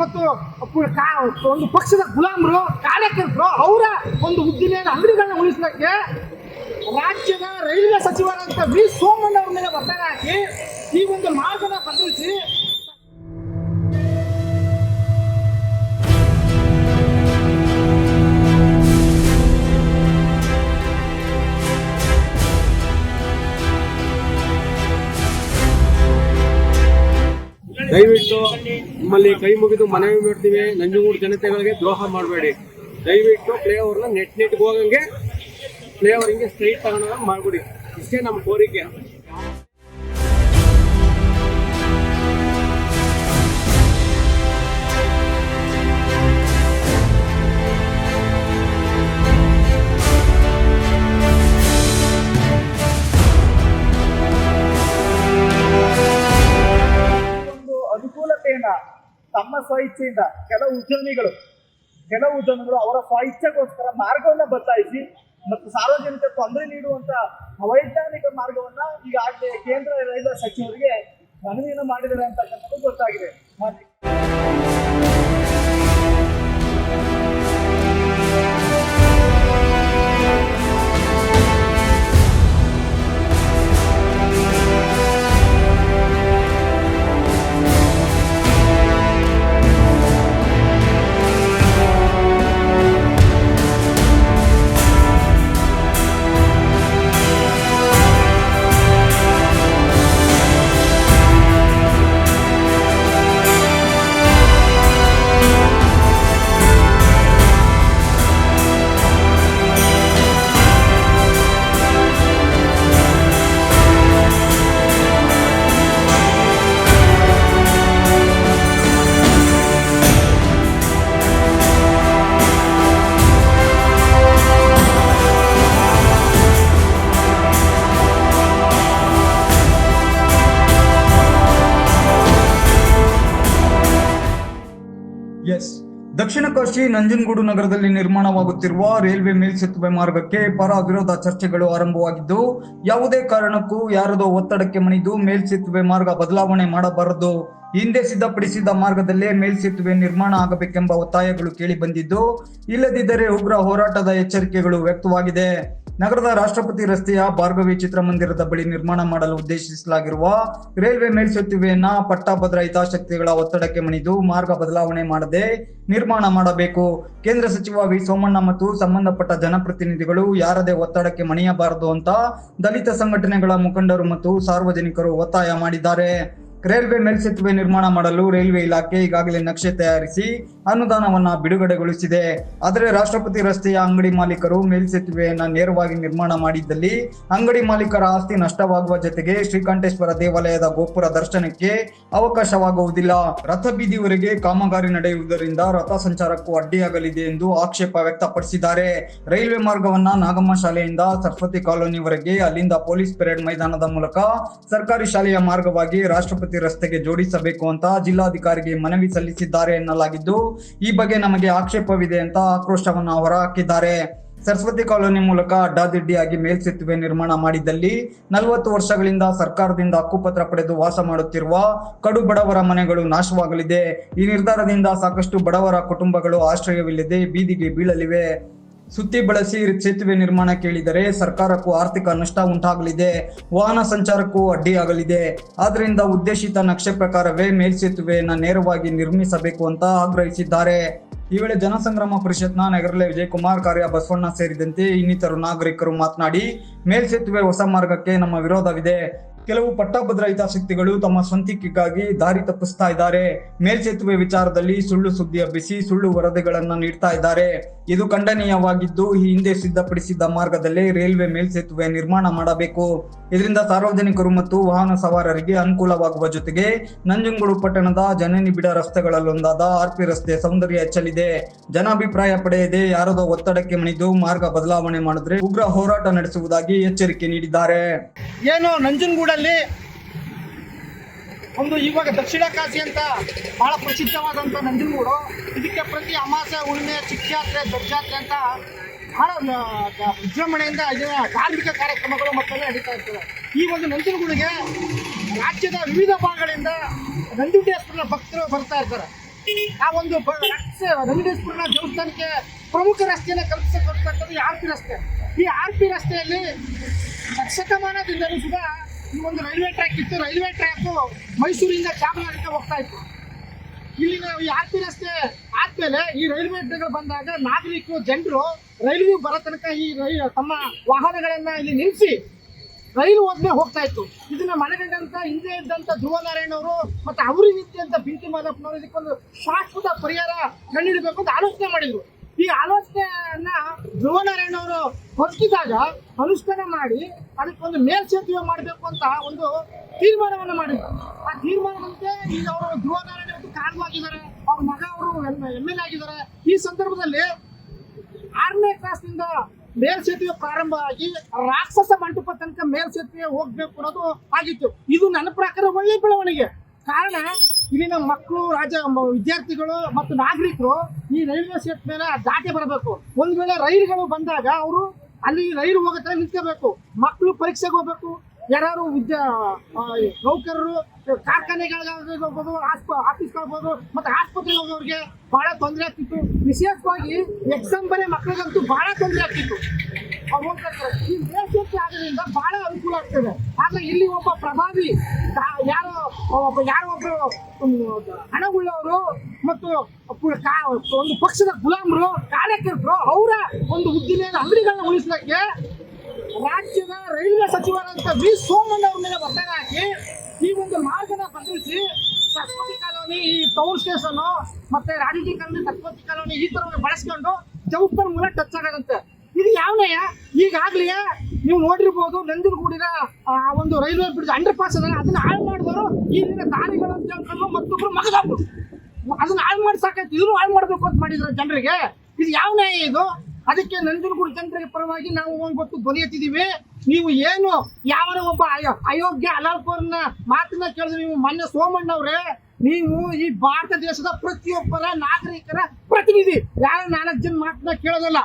ಮತ್ತು ಒಂದು ಪಕ್ಷದ ಗುಲಾಮರು, ಕಾರ್ಯಕರ್ತರು, ಅವರ ಒಂದು ಉದ್ದಿಮೆಯನ್ನು ಅಂಗಡಿಗಳನ್ನ ಉಳಿಸಲಿಕ್ಕೆ ರಾಜ್ಯದ ರೈಲ್ವೆ ಸಚಿವರಾದಂಥ ವಿ. ಸೋಮಣ್ಣ ಅವರ ಮೇಲೆ ಒತ್ತಡ ಹಾಕಿ ಈ ಒಂದು ಮಾರ್ಗನ ಬದಲಿಸಿ ದಯವಿಟ್ಟು ನಿಮ್ಮಲ್ಲಿ ಕೈ ಮುಗಿದು ಮನವಿ ಮಾಡ್ತೀವಿ, ನಂಜನಗೂಡು ಜನತೆಗಳಿಗೆ ದ್ರೋಹ ಮಾಡಬೇಡಿ. ದಯವಿಟ್ಟು ಪ್ಲೇ ಓವರ್ನ ನೆಟ್ ನೆಟ್ಗೆ ಹೋಗಂಗೆ ಪ್ಲೇ ಓವರ್ ಹಿಂಗೆ ಸ್ಟ್ರೈಟ್ ತಗೊಂಡಾಗ ಮಾಡ್ಬಿಡಿ. ಇಷ್ಟೇ ನಮ್ಮ ಕೋರಿಕೆ. ಸ್ವಇಚ್ಛೆಯಿಂದ ಕೆಲವು ಉದ್ಯಮಿಗಳು ಕೆಲವು ಉದ್ಯಮಿಗಳು ಅವರ ಸ್ವಇಚ್ಛೆಗೋಸ್ಕರ ಮಾರ್ಗವನ್ನ ಬದಲಾಯಿಸಿ ಮತ್ತು ಸಾರ್ವಜನಿಕ ತೊಂದರೆ ನೀಡುವಂತ ಅವೈಜ್ಞಾನಿಕ ಮಾರ್ಗವನ್ನ ಈಗಾಗಲೇ ಕೇಂದ್ರ ರೈಲ್ವೆ ಸಚಿವರಿಗೆ ಮನವಿಯನ್ನು ಮಾಡಿದ್ದಾರೆ ಅಂತಕ್ಕಂಥದ್ದು ಗೊತ್ತಾಗಿದೆ. ಎಸ್ ದಕ್ಷಿಣ ಕಾಶಿ ನಂಜನಗೂಡು ನಗರದಲ್ಲಿ ನಿರ್ಮಾಣವಾಗುತ್ತಿರುವ ರೈಲ್ವೆ ಮೇಲ್ಸೇತುವೆ ಮಾರ್ಗಕ್ಕೆ ಪರ ವಿರೋಧ ಚರ್ಚೆಗಳು ಆರಂಭವಾಗಿದ್ದು, ಯಾವುದೇ ಕಾರಣಕ್ಕೂ ಯಾರದೋ ಒತ್ತಡಕ್ಕೆ ಮಣಿದು ಮೇಲ್ಸೇತುವೆ ಮಾರ್ಗ ಬದಲಾವಣೆ ಮಾಡಬಾರದು. ಹಿಂದೆ ಸಿದ್ಧಪಡಿಸಿದ ಮಾರ್ಗದಲ್ಲೇ ಮೇಲ್ಸೇತುವೆ ನಿರ್ಮಾಣ ಆಗಬೇಕೆಂಬ ಒತ್ತಾಯಗಳು ಕೇಳಿ ಬಂದಿದ್ದು, ಇಲ್ಲದಿದ್ದರೆ ಉಗ್ರ ಹೋರಾಟದ ಎಚ್ಚರಿಕೆಗಳು ವ್ಯಕ್ತವಾಗಿದೆ. ನಗರದ ರಾಷ್ಟ್ರಪತಿ ರಸ್ತೆಯ ಭಾರ್ಗವಿ ಚಿತ್ರಮಂದಿರದ ಬಳಿ ನಿರ್ಮಾಣ ಮಾಡಲು ಉದ್ದೇಶಿಸಲಾಗಿರುವ ರೈಲ್ವೆ ಮೇಲ್ಸೇತುವೆಯನ್ನ ಪಟ್ಟಭದ್ರ ಹಿತಾಸಕ್ತಿಗಳ ಒತ್ತಡಕ್ಕೆ ಮಣಿದು ಮಾರ್ಗ ಬದಲಾವಣೆ ಮಾಡದೆ ನಿರ್ಮಾಣ ಮಾಡಬೇಕು. ಕೇಂದ್ರ ಸಚಿವ ವಿ ಸೋಮಣ್ಣ ಮತ್ತು ಸಂಬಂಧಪಟ್ಟ ಜನಪ್ರತಿನಿಧಿಗಳು ಯಾರದೇ ಒತ್ತಡಕ್ಕೆ ಮಣಿಯಬಾರದು ಅಂತ ದಲಿತ ಸಂಘಟನೆಗಳ ಮುಖಂಡರು ಮತ್ತು ಸಾರ್ವಜನಿಕರು ಒತ್ತಾಯ ಮಾಡಿದ್ದಾರೆ. ರೈಲ್ವೆ ಮೇಲ್ಸೇತುವೆ ನಿರ್ಮಾಣ ಮಾಡಲು ರೈಲ್ವೆ ಇಲಾಖೆ ಈಗಾಗಲೇ ನಕ್ಷೆ ತಯಾರಿಸಿ ಅನುದಾನವನ್ನ ಬಿಡುಗಡೆಗೊಳಿಸಿದೆ. ಆದರೆ ರಾಷ್ಟ್ರಪತಿ ರಸ್ತೆಯ ಅಂಗಡಿ ಮಾಲೀಕರು ಮೇಲ್ಸೇತುವೆಯನ್ನ ನೇರವಾಗಿ ನಿರ್ಮಾಣ ಮಾಡಿದ್ದಲ್ಲಿ ಅಂಗಡಿ ಮಾಲೀಕರ ಆಸ್ತಿ ನಷ್ಟವಾಗುವ ಜೊತೆಗೆ ಶ್ರೀಕಂಠೇಶ್ವರ ದೇವಾಲಯದ ಗೋಪುರ ದರ್ಶನಕ್ಕೆ ಅವಕಾಶವಾಗುವುದಿಲ್ಲ. ರಥ ಬೀದಿವರೆಗೆ ಕಾಮಗಾರಿ ನಡೆಯುವುದರಿಂದ ರಥ ಸಂಚಾರಕ್ಕೂ ಅಡ್ಡಿಯಾಗಲಿದೆ ಎಂದು ಆಕ್ಷೇಪ ವ್ಯಕ್ತಪಡಿಸಿದ್ದಾರೆ. ರೈಲ್ವೆ ಮಾರ್ಗವನ್ನ ನಾಗಮ್ಮ ಶಾಲೆಯಿಂದ ಸರಸ್ವತಿ ಕಾಲೋನಿವರೆಗೆ ಅಲ್ಲಿಂದ ಪೊಲೀಸ್ ಪೆರೇಡ್ ಮೈದಾನದ ಮೂಲಕ ಸರ್ಕಾರಿ ಶಾಲೆಯ ಮಾರ್ಗವಾಗಿ ರಾಷ್ಟ್ರಪತಿ ರಸ್ತೆಗೆ ಜೋಡಿಸಬೇಕು ಅಂತ ಜಿಲ್ಲಾಧಿಕಾರಿಗೆ ಮನವಿ ಸಲ್ಲಿಸಿದ್ದಾರೆ ಎನ್ನಲಾಗಿದ್ದು, ಈ ಬಗ್ಗೆ ನಮಗೆ ಆಕ್ಷೇಪವಿದೆ ಅಂತ ಆಕ್ರೋಶವನ್ನು ಹೊರಹಾಕಿದ್ದಾರೆ ಸರಸ್ವತಿ ಕಾಲೋನಿ ಮೂಲಕ ಅಡ್ಡಾದಿಡ್ಡಿಯಾಗಿ ಮೇಲ್ಸೇತುವೆ ನಿರ್ಮಾಣ ಮಾಡಿದಲ್ಲಿ ನಲವತ್ತು ವರ್ಷಗಳಿಂದ ಸರ್ಕಾರದಿಂದ ಹಕ್ಕುಪತ್ರ ಪಡೆದು ವಾಸ ಮಾಡುತ್ತಿರುವ ಕಡು ಬಡವರ ಮನೆಗಳು ನಾಶವಾಗಲಿದೆ. ಈ ನಿರ್ಧಾರದಿಂದ ಸಾಕಷ್ಟು ಬಡವರ ಕುಟುಂಬಗಳು ಆಶ್ರಯವಿಲ್ಲದೆ ಬೀದಿಗೆ ಬೀಳಲಿವೆ. ಸುತ್ತಿ ಬಳಸಿ ಸೇತುವೆ ನಿರ್ಮಾಣ ಕೇಳಿದರೆ ಸರ್ಕಾರಕ್ಕೂ ಆರ್ಥಿಕ ನಷ್ಟ ಉಂಟಾಗಲಿದೆ. ವಾಹನ ಸಂಚಾರಕ್ಕೂ ಅಡ್ಡಿಯಾಗಲಿದೆ ಆದ್ದರಿಂದ ಉದ್ದೇಶಿತ ನಕ್ಷೆ ಪ್ರಕಾರವೇ ಮೇಲ್ಸೇತುವೆಯನ್ನು ನೇರವಾಗಿ ನಿರ್ಮಿಸಬೇಕು ಅಂತ ಆಗ್ರಹಿಸಿದ್ದಾರೆ. ಈ ವೇಳೆ ಜನಸಂಗ್ರಾಮ ಪರಿಷತ್ನ ನಗರಲೆ ವಿಜಯಕುಮಾರ್, ಕಾರ್ಯ ಬಸವಣ್ಣ ಸೇರಿದಂತೆ ಇನ್ನಿತರು ನಾಗರಿಕರು ಮಾತನಾಡಿ ಮೇಲ್ಸೇತುವೆ ಹೊಸ ಮಾರ್ಗಕ್ಕೆ ನಮ್ಮ ವಿರೋಧವಿದೆ. ಕೆಲವು ಪಟ್ಟಭದ್ರ ಹಿತಾಸಕ್ತಿಗಳು ತಮ್ಮ ಸ್ವಂತಿಕೆಗಾಗಿ ದಾರಿ ತಪ್ಪಿಸ್ತಾ ಇದ್ದಾರೆ. ಮೇಲ್ಸೇತುವೆ ವಿಚಾರದಲ್ಲಿ ಸುಳ್ಳು ಸುದ್ದಿ ಹಬ್ಬಿಸಿ ಸುಳ್ಳು ವರದಿಗಳನ್ನು ನೀಡ್ತಾ ಇದ್ದಾರೆ. ಇದು ಖಂಡನೀಯವಾಗಿದ್ದು, ಈ ಹಿಂದೆ ಸಿದ್ಧಪಡಿಸಿದ್ದ ಮಾರ್ಗದಲ್ಲೇ ರೈಲ್ವೆ ಮೇಲ್ಸೇತುವೆ ನಿರ್ಮಾಣ ಮಾಡಬೇಕು. ಇದರಿಂದ ಸಾರ್ವಜನಿಕರು ಮತ್ತು ವಾಹನ ಸವಾರರಿಗೆ ಅನುಕೂಲವಾಗುವ ಜೊತೆಗೆ ನಂಜನಗೂಡು ಪಟ್ಟಣದ ಜನನಿಬಿಡ ರಸ್ತೆಗಳಲ್ಲೊಂದಾದ ಆರ್ಪಿ ರಸ್ತೆ ಸೌಂದರ್ಯ ಹೆಚ್ಚಲಿದೆ. ಜನಾಭಿಪ್ರಾಯ ಪಡೆಯದೆ ಯಾರದೋ ಒತ್ತಡಕ್ಕೆ ಮಣಿದು ಮಾರ್ಗ ಬದಲಾವಣೆ ಮಾಡಿದ್ರೆ ಉಗ್ರ ಹೋರಾಟ ನಡೆಸುವುದಾಗಿ ಎಚ್ಚರಿಕೆ ನೀಡಿದ್ದಾರೆ. ಏನು ನಂಜನಗೂಡಲ್ಲಿ ಒಂದು ಇವಾಗ ದಕ್ಷಿಣ ಕಾಶಿ ಅಂತ ಬಹಳ ಪ್ರಸಿದ್ಧವಾದಂಥ ನಂಜನಗೂಡು. ಇದಕ್ಕೆ ಪ್ರತಿ ಅಮಾಸೆ, ಹುಣ್ಣಿಮೆ ಶಿಕ್ಷಾತ್ರೆ ದೊಡ್ಡಜಾತ್ರೆ ಅಂತ ಬಹಳ ವಿಜೃಂಭಣೆಯಿಂದ ಇದನ್ನ ಧಾರ್ಮಿಕ ಕಾರ್ಯಕ್ರಮಗಳು ಮತ್ತೊಮ್ಮೆ ನಡೀತಾ ಇರ್ತವೆ. ಈ ಒಂದು ನಂಜನಗೂಡಿಗೆ ರಾಜ್ಯದ ವಿವಿಧ ಭಾಗಗಳಿಂದ ನಂಜುಂಡೇಶ್ವರನ ಭಕ್ತರು ಬರ್ತಾ ಇರ್ತಾರೆ. ಆ ಒಂದು ನಂಜುಂಡೇಶ್ವರನ ದೇವಸ್ಥಾನಕ್ಕೆ ಪ್ರಮುಖ ರಸ್ತೆಯನ್ನು ಕಲ್ಪಿಸಿಕೊಡ್ತಕ್ಕಂಥದ್ದು ಆರ್ ಪಿ ರಸ್ತೆ. ಈ ಆರ್ ಪಿ ರಸ್ತೆಯಲ್ಲಿ ಶತಮಾನದಿಂದಲೂ ಸುಧಾ ಒಂದು ರೈಲ್ವೆ ಟ್ರ್ಯಾಕ್ ಇತ್ತು. ರೈಲ್ವೆ ಟ್ರ್ಯಾಕ್ ಮೈಸೂರಿಂದ ಚಾಮರಾಜಕ್ಕೆ ಹೋಗ್ತಾ ಇತ್ತು. ಇಲ್ಲಿನ ಈ ಆರ್ ಪಿ ರಸ್ತೆ ಆದ್ಮೇಲೆ ಈ ರೈಲ್ವೆ ಅಡ್ಡೆಗಳು ಬಂದಾಗ ನಾಗರಿಕರು, ಜನರು ರೈಲ್ವೆ ಬರೋ ತನಕ ಈ ತಮ್ಮ ವಾಹನಗಳನ್ನ ಇಲ್ಲಿ ನಿಲ್ಲಿಸಿ ರೈಲು ಹೋದ್ಮೇಲೆ ಹೋಗ್ತಾ ಇತ್ತು. ಇದನ್ನ ಮನಗಂಡಂತ, ಹಿಂದೆ ಇದ್ದಂತ ಧ್ರುವ ನಾರಾಯಣ ಅವರು ಮತ್ತೆ ಅವರಿಗಿದ್ದಂತ ಬಿಂಕಿ ಮಾದಪ್ಪನವರು ಇದಕ್ಕೊಂದು ಶಾಶ್ವತ ಪರಿಹಾರ ಕಂಡುಹಿಡಬೇಕು ಅಂತ ಆಲೋಚನೆ ಮಾಡಿದ್ರು. ಈ ಆಲೋಚನೆಯನ್ನ ಧ್ರುವನಾರಾಯಣ ಅವರು ಹೊರಟಿದಾಗ ಅನುಷ್ಠಾನ ಮಾಡಿ ಅದಕ್ಕೊಂದು ಮೇಲ್ಸೇತುವೆ ಮಾಡಬೇಕು ಅಂತ ಒಂದು ತೀರ್ಮಾನವನ್ನು ಮಾಡಿದ್ರು. ಆ ತೀರ್ಮಾನದಂತೆ ಈಗ ಅವರು ಧ್ರುವನಾರಾಯಣ ಅವರು ಅವತ್ತು ಕಾರಣವಾಗಿದ್ದಾರೆ ಅವ್ರ ಮಗ ಅವರು ಎಂ ಎಲ್ ಆಗಿದ್ದಾರೆ. ಈ ಸಂದರ್ಭದಲ್ಲಿ ಆರನೇ ಕ್ಲಾಸ್ನಿಂದ ಮೇಲ್ಸೇತುವೆ ಪ್ರಾರಂಭ ಆಗಿ ರಾಕ್ಷಸ ಮಂಟಪ ತನಕ ಮೇಲ್ಸೇತುವೆ ಹೋಗ್ಬೇಕು ಅನ್ನೋದು ಆಗಿತ್ತು. ಇದು ನನ್ನ ಪ್ರಕಾರ ಒಳ್ಳೆ ಬೆಳವಣಿಗೆ. ಕಾರಣ ಇಲ್ಲಿನ ಮಕ್ಕಳು, ರಾಜ ವಿದ್ಯಾರ್ಥಿಗಳು ಮತ್ತು ನಾಗರಿಕರು ಈ ರೈಲ್ವೆ ಸೇಟ್ ಮೇಲೆ ದಾಟಿ ಬರಬೇಕು. ಒಂದ್ ವೇಳೆ ರೈಲುಗಳು ಬಂದಾಗ ಅವರು ಅಲ್ಲಿ ರೈಲು ಹೋಗತ್ತೆ ನಿಂತ್ಕೋಬೇಕು. ಮಕ್ಕಳು ಪರೀಕ್ಷೆಗೆ ಹೋಗ್ಬೇಕು. ಯಾರು ವಿದ್ಯಾ ನೌಕರರು, ಕಾರ್ಖಾನೆಗಳಿಗಾಗ್ಬೋದು ಆಸ್ಪ, ಆಫೀಸ್ಗಾಗ್ಬೋದು ಮತ್ತೆ ಆಸ್ಪತ್ರೆಗೆ ಹೋಗೋರಿಗೆ ಬಹಳ ತೊಂದರೆ ಆಗ್ತಿತ್ತು. ವಿಶೇಷವಾಗಿ ಎಕ್ಸಾಮ್ ಬರೀ ಮಕ್ಕಳಿಗಂತೂ ಬಹಳ ತೊಂದರೆ ಆಗ್ತಿತ್ತು. ಈ ದೇಶಕ್ಕೆ ಆಗೋದ್ರಿಂದ ಬಹಳ ಅನುಕೂಲ ಆಗ್ತದೆ ಆದ್ರೆ ಇಲ್ಲಿ ಒಬ್ಬ ಪ್ರಭಾವಿ ಯಾರೋ ಒಬ್ಬ ಯಾರೋ ಹ್ಮ್, ಹಣವುಳ್ಳವರು ಮತ್ತು ಒಂದು ಪಕ್ಷದ ಗುಲಾಮರು ಕಾರ್ಯಕರ್ತರು ಅವರ ಒಂದು ಉದ್ದಿಮೆಯ ಅಂಗಡಿಗಳನ್ನ ಉಳಿಸಲಿಕ್ಕೆ ರಾಜ್ಯದ ರೈಲ್ವೆ ಸಚಿವರಂತ ವಿ ಸೋಮಣ್ಣ ಅವ್ರ ಮೇಲೆ ಒತ್ತಡ ಹಾಕಿ ಈ ಒಂದು ಮಾರ್ಗನ ಬಂಧಿಸಿ ಸರಸ್ವತಿ ಕಾಲೋನಿ ಈ ಟೌನ್ ಸ್ಟೇಷನ್ ಮತ್ತೆ ರಾಜಕೀಯ ಕಾಲೋನಿ ಸರಸ್ವತಿ ಕಾಲೋನಿ ಈ ತರ ಬಳಸ್ಕೊಂಡು ಜೌಪರ್ ಮೂಲಕ ಟಚ್ ಆಗೋದಂತೆ ಇದು ಯಾವನಯ್ಯ ಈಗಾಗ್ಲೇ ನೀವು ನೋಡಿರ್ಬೋದು, ನಂಜನಗೂಡಿನ, ಆ, ಒಂದು ರೈಲ್ವೆ ಬ್ರಿಡ್ಜ್ ಅಂಡರ್ ಪಾಸ್ ಅದ. ಅದನ್ನ ಹಾಳು ಮಾಡಿದವರು ಇಲ್ಲಿನ ದಾರಿಗಳು ಅಂತ ಹೇಳ್ಕೊಂಡು ಮತ್ತೊಬ್ರು ಮಗದವ್ರು ಅದನ್ನ ಹಾಳು ಮಾಡಿ ಸಾಕಾಯ್ತು. ಹಾಳು ಮಾಡ್ಬೇಕು ಅಂತ ಮಾಡಿದ್ರು ಜನರಿಗೆ. ಇದು ಯಾವ ಇದು? ಅದಕ್ಕೆ ನಂಜನಗೂಡು ಜನರಿಗೆ ಪರವಾಗಿ ನಾವು ಒಂದು ಧ್ವನಿ ನೀವು ಏನು ಯಾವ ಒಬ್ಬ ಅಯೋ- ಅಯೋಗ್ಯ ಅಲಾಲ್ಪುರ್ನ ಮಾತನ್ನ ಕೇಳಿದ್ರೆ ನೀವು ಮೊನ್ನೆ ಸೋಮಣ್ಣ ಅವ್ರೆ, ನೀವು ಈ ಭಾರತ ದೇಶದ ಪ್ರತಿಯೊಬ್ಬರ ನಾಗರಿಕರ ಪ್ರತಿನಿಧಿ. ಯಾರ ನಾಲ್ಕು ಜನ ಮಾತನ್ನ ಕೇಳೋದಲ್ಲ?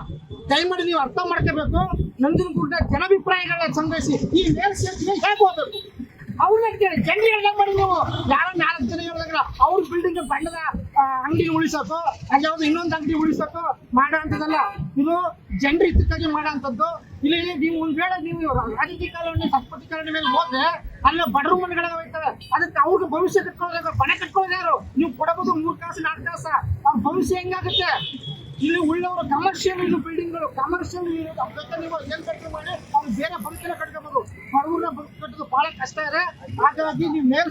ದಯಮಾಡಿ ನೀವು ಅರ್ಥ ಮಾಡ್ಕೋಬೇಕು. ನಂಜನಗೂಡಿನ ಜನಾಭಿಪ್ರಾಯಗಳನ್ನ ಸಂಗ್ರಹಿಸಿ ಈ ಮೇಲ್ಸೇತುವೆ ಹೇಗೆ ಹೋಗ್ಬೇಕು ಅವ್ರನ್ನ ಕೇಳಿ ಜನರಿಗೆ ಮಾಡಿ ನೀವು. ಯಾರೋ ನಾಲ್ಕು ಜನ ಹೇಳಿದಾಗ ಅವ್ರ ಬಿಲ್ಡಿಂಗ್ ಬಣ್ಣದ ಅಂಗಡಿ ಉಳಿಸೋಕು ಅವ್ರು ಇನ್ನೊಂದು ಅಂಗಡಿ ಉಳಿಸೋಕು ಮಾಡೋಂಥದ್ದಲ್ಲ ಇದು ಜನರ ಹಿತಕ್ಕಾಗಿ ಮಾಡೋ ಅಂಥದ್ದು. ಇಲ್ಲಿ ನೀವು ಒಂದ್ ವೇಳೆ ನೀವು ರಾಜಕೀಯ ಕಾಲೋನಿ, ಸಂಸ್ಕೃತಿ ಮೇಲೆ ಹೋದ್ರೆ ಅಲ್ಲಿ ಬಡರು ಮನೆಗಳ ಹೋಗ್ತವೆ ಅದಕ್ಕೆ ಅವ್ರಿಗೆ ಭವಿಷ್ಯ ಕಟ್ಕೊಳ್ಳೋದಾಗ ಮನೆ ಕಟ್ಕೊಳ್ಳೋದು ನೀವು ಕೊಡಬಹುದು ಮೂರ್ ಕಾಸು, ನಾಲ್ಕು ಕಾಸ. ಅವ್ರ ಭವಿಷ್ಯ ಹೆಂಗಾಗುತ್ತೆ? ಇಲ್ಲಿ ಉಳ್ಳವರು ಕಮರ್ಷಿಯಲ್ ಇದು ಬಿಲ್ಡಿಂಗ್ಗಳು ಕಮರ್ಷಿಯಲ್ ನೀವು ಏನ್ ಕಟ್ಟಿ ಮಾಡಿ? ಅವ್ರು ಬೇರೆ ಬಂಕನ್ನ ಕಟ್ಕೋಬಹುದು ಬಡವ್ರನ್ನ ಬಂಕ್ ಕಟ್ಟೋದು ಬಹಳ ಕಷ್ಟ ಇದೆ. ಹಾಗಾಗಿ ನೀವು ಮೇಲ್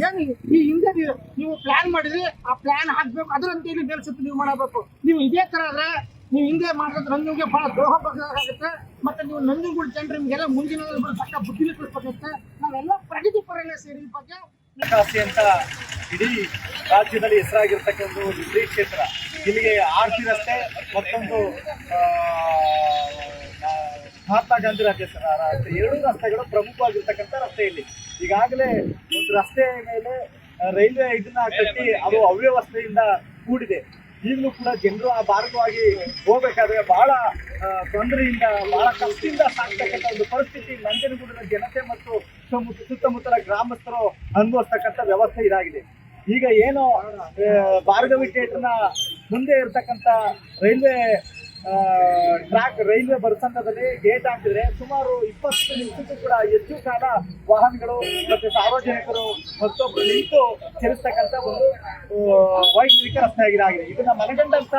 ಏನು ಈ ಹಿಂದೆ ನೀವು- ಪ್ಲಾನ್ ಮಾಡಿದ್ರಿ. ಆ ಪ್ಲಾನ್ ಹಾಕ್ಬೇಕು. ಅದರಂತೆ ಇಲ್ಲಿ ಮೇಲ್ ನೀವು ಮಾಡಬೇಕು. ನೀವು ಇದೇ ತರ ಆದ್ರೆ ನೀವು ಹಿಂದೆ ಮಾಡಿದ್ರೆ ನಿಮಗೆ ಬಹಳ ದ್ರೋಹ ಆಗುತ್ತೆ ಮತ್ತೆ ನೀವು ನಂಜನಗೂಡು ಜನರು ನಿಮಗೆಲ್ಲ ಮುಂದಿನ ಸಕ್ಕ ಬುದ್ಧಿ ಕಲಿಸ್ಬೇಕಾಗುತ್ತೆ ನಾವೆಲ್ಲ ಪ್ರಗತಿ ಪರನೇ ಸೇರಿ ಈ ಬಗ್ಗೆ ಅಂತ ಇಡೀ ರಾಜ್ಯದಲ್ಲಿ ಹೆಸರಾಗಿರ್ತಕ್ಕಂಥ ಒಂದು ಕ್ಷೇತ್ರ. ಇಲ್ಲಿಗೆ ಆರ್ತಿ ರಸ್ತೆ ಮತ್ತೊಂದು ಮಹಾತ್ಮ ಗಾಂಧಿ ರಾಜ್ಯ ರಸ್ತೆ ಎರಡೂ ರಸ್ತೆಗಳು ಪ್ರಮುಖವಾಗಿರ್ತಕ್ಕಂಥ ರಸ್ತೆ ಇಲ್ಲಿ. ಈಗಾಗಲೇ ಒಂದು ರಸ್ತೆ ಮೇಲೆ ರೈಲ್ವೆ ಇದನ್ನ ಕಟ್ಟಿ ಅದು ಅವ್ಯವಸ್ಥೆಯಿಂದ ಕೂಡಿದೆ. ಈಗಲೂ ಕೂಡ ಜನರು ಆ ಮಾರ್ಗವಾಗಿ ಹೋಗ್ಬೇಕಾದ್ರೆ ಬಹಳ ತೊಂದರೆಯಿಂದ, ಬಹಳ ಕಷ್ಟದಿಂದ ಸಾಕ್ತಕ್ಕಂಥ ಒಂದು ಪರಿಸ್ಥಿತಿ ನಂಜನಗೂಡಿನ ಜನತೆ ಮತ್ತು ಸುತ್ತಮುತ್ತ ಸುತ್ತಮುತ್ತಲ ಗ್ರಾಮಸ್ಥರು ಅನುಭವಿಸ್ತಕ್ಕಂಥ ವ್ಯವಸ್ಥೆ ಇದಾಗಿದೆ. ಈಗ ಏನು ಭಾರ್ಗವಿ ಥಿಯೇಟರ್ನ ಮುಂದೆ ಇರ್ತಕ್ಕಂಥ ರೈಲ್ವೆ ಟ್ರ್ಯಾಕ್ ರೈಲ್ವೆ ಬರ್ತಂತದಲ್ಲಿ ಗೇಟ್ ಹಾಕಿದ್ರೆ ಸುಮಾರು ಇಪ್ಪತ್ತು ನಿಮಿಷಕ್ಕೂ ಕೂಡ ಹೆಚ್ಚು ಕಾಲ ವಾಹನಗಳು ಮತ್ತೆ ಸಾರ್ವಜನಿಕರು ಮತ್ತೊಬ್ಬರು ನಿಂತು ಚಲಿಸ್ತಕ್ಕಂಥ ಒಂದು ವೈಜ್ಞಾನಿಕ ರಸ್ತೆ ಆಗಿದೆ. ಇದನ್ನ ಮನಗಂಡಂತ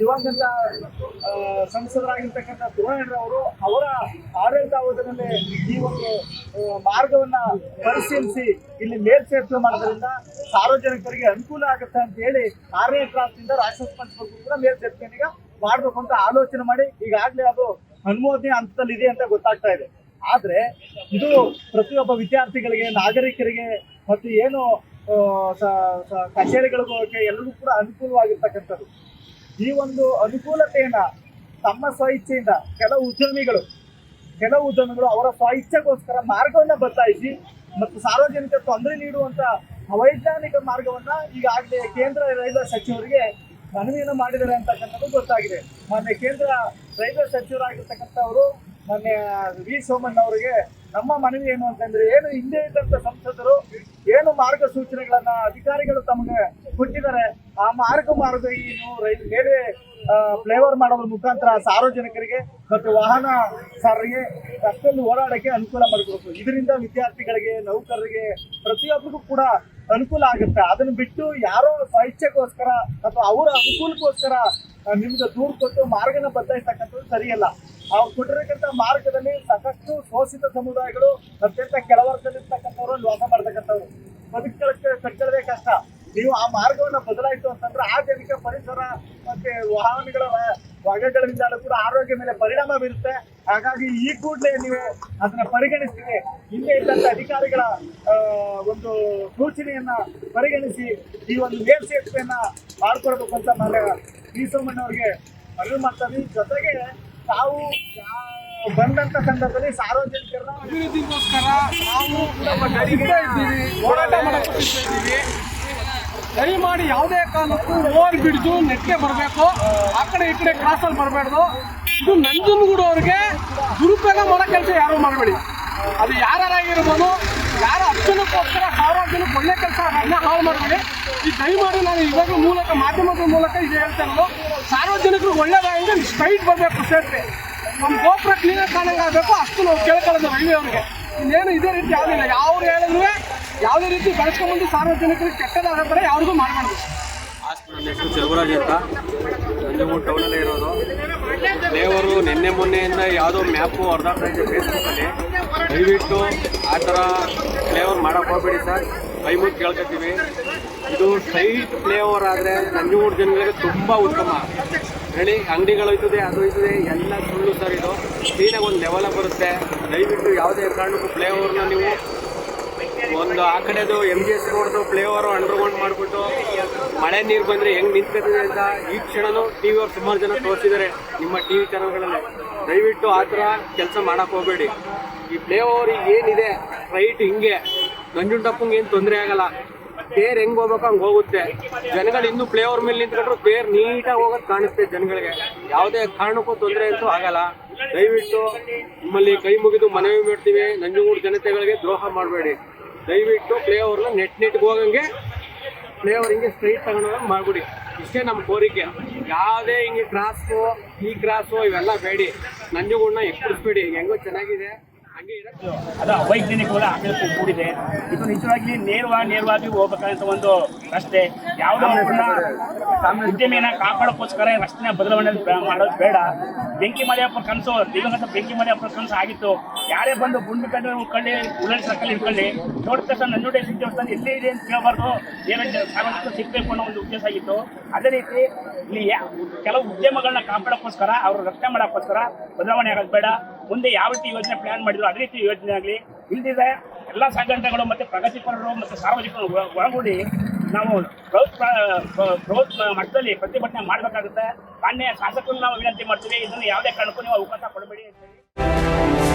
ದಿವಂಗತ ಸಂಸದರಾಗಿರ್ತಕ್ಕಂಥ ಅವರು ಅವರ ಆಡಳಿತಾವಧಿಯಲ್ಲಿ ಈ ಒಂದು ಮಾರ್ಗವನ್ನ ಪರಿಶೀಲಿಸಿ ಇಲ್ಲಿ ಮೇಲ್ಸೇತುವೆ ಮಾಡೋದ್ರಿಂದ ಸಾರ್ವಜನಿಕರಿಗೆ ಅನುಕೂಲ ಆಗುತ್ತೆ ಅಂತ ಹೇಳಿ ಆರನೇ ಕ್ಲಾಸ್ನಿಂದ ರಾಕ್ಷಸ ಪಂಚಮಕ್ಕೂ ಕೂಡ ಮೇಲ್ಸೇತುವೆನೀಗ ಮಾಡ್ಬೇಕು ಅಂತ ಆಲೋಚನೆ ಮಾಡಿ ಈಗಾಗಲೇ ಅದು ಅನುಮೋದನೆ ಹಂತದಲ್ಲಿ ಇದೆ ಅಂತ ಗೊತ್ತಾಗ್ತಾ ಇದೆ. ಆದ್ರೆ ಇದು ಪ್ರತಿಯೊಬ್ಬ ವಿದ್ಯಾರ್ಥಿಗಳಿಗೆ, ನಾಗರಿಕರಿಗೆ ಮತ್ತು ಏನು ಕಚೇರಿಗಳಿಗೆ ಎಲ್ಲರಿಗೂ ಕೂಡ ಅನುಕೂಲವಾಗಿರ್ತಕ್ಕಂಥದ್ದು. ಈ ಒಂದು ಅನುಕೂಲತೆಯನ್ನ ತಮ್ಮ ಸ್ವಇಚ್ಛೆಯಿಂದ ಕೆಲವು ಉದ್ಯಮಿಗಳು ಕೆಲವು ಉದ್ಯಮಿಗಳು ಅವರ ಸ್ವಇಚ್ಛೆಗೋಸ್ಕರ ಮಾರ್ಗವನ್ನ ಬದಲಾಯಿಸಿ ಮತ್ತು ಸಾರ್ವಜನಿಕ ತೊಂದರೆ ನೀಡುವಂತ ಅವೈಜ್ಞಾನಿಕ ಮಾರ್ಗವನ್ನ ಈಗಾಗಲೇ ಕೇಂದ್ರ ರೈಲ್ವೆ ಸಚಿವರಿಗೆ ಮನವಿಯನ್ನು ಮಾಡಿದ್ದಾರೆ ಅಂತಕ್ಕಂಥದ್ದು ಗೊತ್ತಾಗಿದೆ. ಮೊನ್ನೆ ಕೇಂದ್ರ ರೈಲ್ವೆ ಸಚಿವರಾಗಿರ್ತಕ್ಕಂಥವರು ಮೊನ್ನೆ ವಿ. ಸೋಮಣ್ಣ ಅವರಿಗೆ ನಮ್ಮ ಮನವಿ ಏನು ಅಂತಂದ್ರೆ, ಏನು ಹಿಂದೆ ಇದ್ದಂತ ಸಂಸದರು ಏನು ಮಾರ್ಗಸೂಚನೆಗಳನ್ನ ಅಧಿಕಾರಿಗಳು ತಮಗೆ ಕೊಟ್ಟಿದ್ದಾರೆ, ಆ ಮಾರ್ಗ ಮಾರ್ಗ ಏನು ರೈಲ್ ಮೇಲೆ ಫ್ಲೇವರ್ ಮಾಡೋದ್ರ ಮುಖಾಂತರ ಸಾರ್ವಜನಿಕರಿಗೆ ಮತ್ತು ವಾಹನ ಸಾರಿಗೆ ರಸ್ತೆಯಲ್ಲಿ ಓಡಾಡಕ್ಕೆ ಅನುಕೂಲ ಮಾಡಿಕೊಡ್ಬೇಕು. ಇದರಿಂದ ವಿದ್ಯಾರ್ಥಿಗಳಿಗೆ, ನೌಕರರಿಗೆ, ಪ್ರತಿಯೊಬ್ಬರಿಗೂ ಕೂಡ ಅನುಕೂಲ ಆಗುತ್ತೆ. ಅದನ್ನ ಬಿಟ್ಟು ಯಾರೋ ಸ್ವಇಚ್ಛೆಗೋಸ್ಕರ ಅಥವಾ ಅವರ ಅನುಕೂಲಕ್ಕೋಸ್ಕರ ನಿಮ್ಗೆ ದೂರು ಕೊಟ್ಟು ಮಾರ್ಗನ ಬದಲಾಯಿಸ್ತಕ್ಕಂಥದ್ದು ಸರಿಯಲ್ಲ. ಅವ್ರು ಕೊಟ್ಟಿರತಕ್ಕಂಥ ಮಾರ್ಗದಲ್ಲಿ ಸಾಕಷ್ಟು ಶೋಷಿತ ಸಮುದಾಯಗಳು ಅತ್ಯಂತ ಕೆಳವರ್ಗದಲ್ಲಿರ್ತಕ್ಕಂಥವ್ರು ವಾಸ ಮಾಡ್ತಕ್ಕಂಥವ್ರು. ಬದುಕಕ್ಕೆ ಕಟ್ಟಡದೇ ಕಷ್ಟ. ನೀವು ಆ ಮಾರ್ಗವನ್ನ ಬದಲಾಯಿತು ಅಂತಂದ್ರೆ ಆ ಜನಕ್ಕೆ ಪರಿಸರ ಮತ್ತೆ ವಾಹನಗಳ ವಾಹನಗಳಿಂದ ಕೂಡ ಆರೋಗ್ಯ ಮೇಲೆ ಪರಿಣಾಮ ಬೀರುತ್ತೆ ಹಾಗಾಗಿ ಈ ಕೂಡಲೇ ನೀವು ಅದನ್ನ ಪರಿಗಣಿಸ್ತೀವಿ ಹಿಂದೆ ಇದ್ದಂತ ಅಧಿಕಾರಿಗಳ ಒಂದು ಸೂಚನೆಯನ್ನ ಪರಿಗಣಿಸಿ ಈ ಒಂದು ಮೇಲ್ಸೇತುವೆಯನ್ನ ಮಾಡ್ಕೊಡ್ಬೇಕು ಅಂತ ನಾನು ಈ ಸೋಮಣ್ಣ ಅವರಿಗೆ ಮನವಿ ಮಾಡ್ತಾರೆ ಜೊತೆಗೆ ತಾವು ಬಂದಂತ ಸಂದರ್ಭದಲ್ಲಿ ಸಾರ್ವಜನಿಕರ ಅಭಿವೃದ್ಧಿಗೋಸ್ಕರ ನಾವು ಹೋರಾಟ ಮಾಡಕ್ಕೆ ಇದ್ದೀವಿ. ದಯಮಾಡಿ ಯಾವುದೇ ಕಾರಣಕ್ಕೂ ಓವರ್ ಬಿಡ್ದು ನೆಟ್ಗೆ ಬರಬೇಕು. ಆ ಕಡೆ ಈ ಕಡೆ ಕ್ರಾಸಲ್ಲಿ ಬರಬಾರ್ದು. ಇದು ನಂಜನಗೂಡು ಅವ್ರಿಗೆ ದುರುಪಯೋಗ ಮಾಡೋ ಕೆಲಸ ಯಾರು ಮಾಡಬೇಡಿ. ಅದು ಯಾರಾಗಿರ್ಬೋದು ಯಾರ ಸಾವಿರಾರು ಜನಕ್ಕೆ ಒಳ್ಳೆ ಕೆಲಸ ಹಾಳು ಮಾಡಬೇಡಿ ಈ ದಯಮಾಡಿ ನಾನು ಇವಾಗ ಮೂಲಕ ಮಾಧ್ಯಮದ ಮೂಲಕ ಇದು ಹೇಳ್ತಾ ಇರೋದು, ಸಾರ್ವಜನಿಕರು ಒಳ್ಳೇದಾಗಿ ಸ್ಟ್ರೈಟ್ ಬರಬೇಕು ಸೇರ್ತೆ. ನಮ್ಮ ಗೋಪುರ ಕ್ಲೀನಾಗಿ ಕಾಣಂಗೆ ಆಗಬೇಕು, ಅಷ್ಟು ನಾವು ಕೇಳ್ಕೊಳ್ಳೋದು ರೈಲ್ವೆ ಇನ್ನೇನು ಇದೇ ರೀತಿ ಯಾವುದಿಲ್ಲ. ಯಾವ್ರು ಹೇಳಿದ್ರು ಯಾವುದೇ ರೀತಿ ಬೆಳೆಸ್ಕೊಂಡ್ಬಂದು ಸಾರ್ವಜನಿಕರಿಗೆ ಕೆಟ್ಟದಾದ ಥರ ಯಾರಿಗೂ ಮಾಡಬಾರ್ದು. ನನ್ನ ಹೆಸರು ಚೆಲುವರಾಜ್ ಅಂತ. ಟೌನಲ್ಲೇ ಇರೋದು. ದೇವರು ನಿನ್ನೆ ಮೊನ್ನೆಯಿಂದ ಯಾವುದೋ ಮ್ಯಾಪು ಅರ್ಧ ಇದೆ ಫೇಸ್ಬುಕ್ಕಲ್ಲಿ ದಯವಿಟ್ಟು ಆ ಥರ ಫ್ಲೇವರ್ ಮಾಡೋಕ್ಕೆ ಹೋಗ್ಬೇಡಿ ಸರ್. ಕೈ ಮುಗಿ ಕೇಳ್ಕೊತೀವಿ. ಇದು ಸೈಟ್ ಫ್ಲೇವರ್ ಆದರೆ ನಂಜನಗೂಡು ಜನಗಳಿಗೆ ತುಂಬ ಉತ್ತಮ. ಹೇಳಿ, ಅಂಗಡಿಗಳು ಇರ್ತದೆ, ಅದು ಹೋಯ್ತದೆ ಎಲ್ಲ ಸುಳ್ಳು ಸರ್ ಇದು. ಕ್ಲೀನಾಗಿ ಒಂದು ಲೆವೆಲ ಬರುತ್ತೆ. ದಯವಿಟ್ಟು ಯಾವುದೇ ಕಾರಣಕ್ಕೂ ಫ್ಲೇವರ್ನ ನೀವು ಒಂದು ಆ ಕಡೆದು ಎಂ ಜಿ ಎಸ್ ರೋಡ್ದು ಫ್ಲೇವರು ಅಂಡರ್ಗ್ರೌಂಡ್ ಮಾಡಿಬಿಟ್ಟು ಮಳೆ ನೀರು ಬಂದರೆ ಹೆಂಗೆ ನಿಂತ್ಕೊತಿದೆ ಅಂತ ಈ ಕ್ಷಣನೂ ಟಿ ವಿ ಅವ್ರು ಸುಮಾರು ಜನ ತೋರಿಸಿದ್ದಾರೆ ನಿಮ್ಮ ಟಿ ವಿ ಚಾನಲ್ಗಳಲ್ಲಿ ದಯವಿಟ್ಟು ಆ ಥರ ಕೆಲಸ ಮಾಡೋಕ್ಕೆ ಹೋಗಬೇಡಿ. ಈ ಫ್ಲೇಓವರ್ ಏನಿದೆ ರೈಟ್ ಹಿಂಗೆ. ನಂಜುಂಡಪ್ಪಂಗೆ ಏನು ತೊಂದರೆ ಆಗಲ್ಲ. ತೇರ್ ಹೆಂಗೆ ಹೋಗ್ಬೇಕು ಹಂಗೆ ಹೋಗುತ್ತೆ. ಜನಗಳು ಇನ್ನೂ ಫ್ಲೇವರ್ ಮೇಲೆ ನಿಂತ್ಕೊಂಡ್ರು ತೇರ್ ನೀಟಾಗಿ ಹೋಗೋದು ಕಾಣಿಸುತ್ತೆ ಜನಗಳಿಗೆ. ಯಾವುದೇ ಕಾರಣಕ್ಕೂ ತೊಂದರೆ ಅಂತೂ ಆಗಲ್ಲ. ದಯವಿಟ್ಟು ನಿಮ್ಮಲ್ಲಿ ಕೈ ಮುಗಿದು ಮನವಿ ಮಾಡ್ತೀವಿ. ನಂಜನಗೂಡು ಜನತೆಗಳಿಗೆ ದ್ರೋಹ ಮಾಡಬೇಡಿ. ದಯವಿಟ್ಟು ಪ್ಲೇ ಓವರ್ನ ನೆಟ್ ನೆಟ್ಗೆ ಹೋಗಂಗೆ ಫ್ಲೇವರ್ ಹಿಂಗೆ ಸ್ಟ್ರೈಟ್ ತಗೊಂಡೋಗ ಮಾಡ್ಬಿಡಿ. ಇಷ್ಟೇ ನಮ್ಮ ಕೋರಿಕೆ. ಯಾವುದೇ ಹಿಂಗೆ ಕ್ರಾಸು, ಈ ಕ್ರಾಸು ಇವೆಲ್ಲ ಬೇಡಿ. ನಂಜುಗೂಡನ್ನ ಎಕ್ಕಿಸ್ಬೇಡಿ ಹೆಂಗೋ ಚೆನ್ನಾಗಿದೆ. ಅದು ಅವೈಜ್ಞಾನಿಕ ಕೂಡಿದೆ. ಇದು ನಿಜವಾಗಿ ನೇರವಾಗಿ ನೇರವಾಗಿ ಹೋಗ್ಬೇಕಂತ ಒಂದು ರಸ್ತೆ. ಯಾವುದೋ ಉದ್ಯಮಿಯನ್ನ ಕಾಪಾಡೋಕ್ಕೋಸ್ಕರ ರಸ್ತೆನ ಬದಲಾವಣೆ ಮಾಡೋದು ಬೇಡ. ಬೆಂಕಿ ಮಲೆಯಪ್ಪ ಕನಸು, ದಿವಂಗತ ಬೆಂಕಿ ಮಲೆಯಪ್ಪ ಕನಸು ಆಗಿತ್ತು. ಯಾರೇ ಬಂದು ಗುಂಡು ಕಂಡು ಉಳ್ಕೊಳ್ಳಿ ಸರ್ಕಲ್ ಇಟ್ಕೊಳ್ಳಿ ನೋಡಿದ ತಕ್ಷಣ ನಂಜುಂಡೇಶ್ವರ ದೇವಸ್ಥಾನ ಎಲ್ಲಿ ಇದೆ ಅಂತ ಕೇಳಬಾರ್ದು. ಏನಂತ ಸಾರ್ವಜನಿಕ ಸಿಗ್ಬೇಕು ಅನ್ನೋ ಒಂದು ಉದ್ದೇಶ ಆಗಿತ್ತು. ಅದೇ ರೀತಿ ಇಲ್ಲಿ ಕೆಲವು ಉದ್ಯಮಗಳನ್ನ ಕಾಪಾಡೋಕ್ಕೋಸ್ಕರ, ಅವರು ರಕ್ಷಣೆ ಮಾಡೋಕ್ಕೋಸ್ಕರ ಬದಲಾವಣೆ ಆಗೋದು ಬೇಡ. ಮುಂದೆ ಯಾವ ರೀತಿ ಯೋಜನೆ ಪ್ಲಾನ್ ಮಾಡಿದ್ರು, ಅದೇ ರೀತಿ ಯೋಜನೆ ಆಗಲಿ. ಇಲ್ದಿದೆ ಎಲ್ಲ ಸಂಘಟನೆಗಳು ಮತ್ತೆ ಪ್ರಗತಿಪರರು ಮತ್ತು ಸಾರ್ವಜನಿಕರು ಒಳ- ಒಳಗೂಡಿ ನಾವು ಬೃಹತ್ ಮಟ್ಟದಲ್ಲಿ ಪ್ರತಿಭಟನೆ ಮಾಡಬೇಕಾಗುತ್ತೆ. ಮಾನ್ಯ ಶಾಸಕರು ನಾವು ವಿನಂತಿ ಮಾಡ್ತೀವಿ. ಇದನ್ನು ಯಾವುದೇ ಕಾರಣಕ್ಕೂ ನೀವು ಅವಕಾಶ ಕೊಡಬೇಡಿ ಅಂತ ಹೇಳಿ.